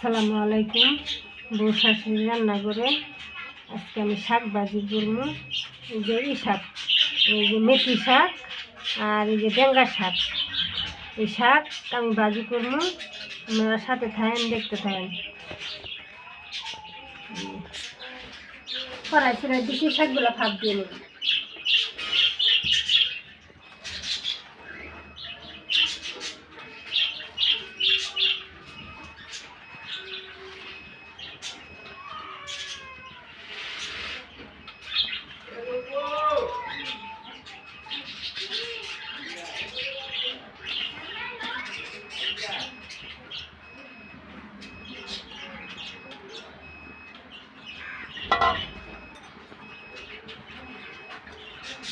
আসসালামু আলাইকুম। বউ শাশুড়ি রান্না করে আজকে আমি শাক ভাজি করব। এই যে এই শাক, এই যে মেথি শাক আর এই যে ডেঙ্গা শাক। এই শাক আমি ভাজি করব। আপনারা সাথে থাকেন, দেখতে থাকেন। কড়াই ফেরাই দিচ্ছি শাকগুলো ভাব দিয়ে নেব।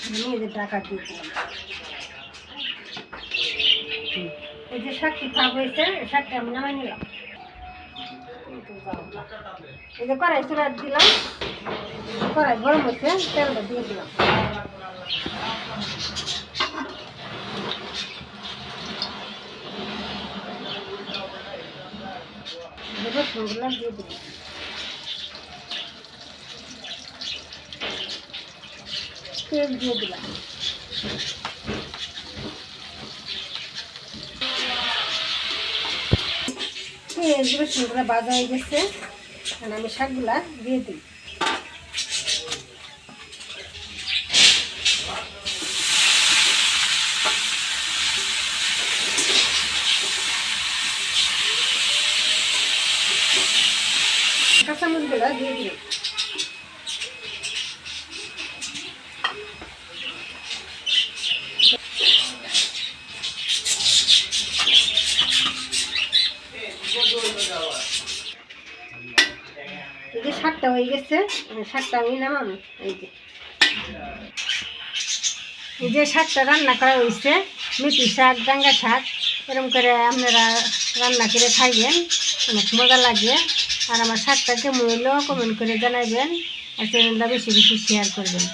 আমি এই যে টাকা দিয়ে দিলাম। এই যে শাকটি ভাব হয়েছে শাকটা আমি নামাই নিলাম। এই যে কড়াই চুলা দিলাম। কড়াই গরম হয়েছে, তেলটা দিয়ে দিলাম। রসুনগুলো দিয়ে দিলাম। তেল দিয়ে দিলাম। পেঁয়াজ রসুনগুলো বাজা হয়ে গেছে। এখন আমি শাকগুলা দিয়ে দিই। কাঁচামরিচগুলো দিয়ে দিই এই যে শাকটা হয়ে গেছে শাকটা আমি নামাম এই যে। এই যে শাকটা রান্না করা হয়েছে, মেথি শাক, ডাঙ্গা শাক এরকম করে আপনারা রান্না করে খাইবেন, অনেক মজা লাগে। আর আমার শাকটা কেমন হইল কমেন্ট করে জানাবেন আর চ্যানেলটা বেশি বেশি শেয়ার করবেন।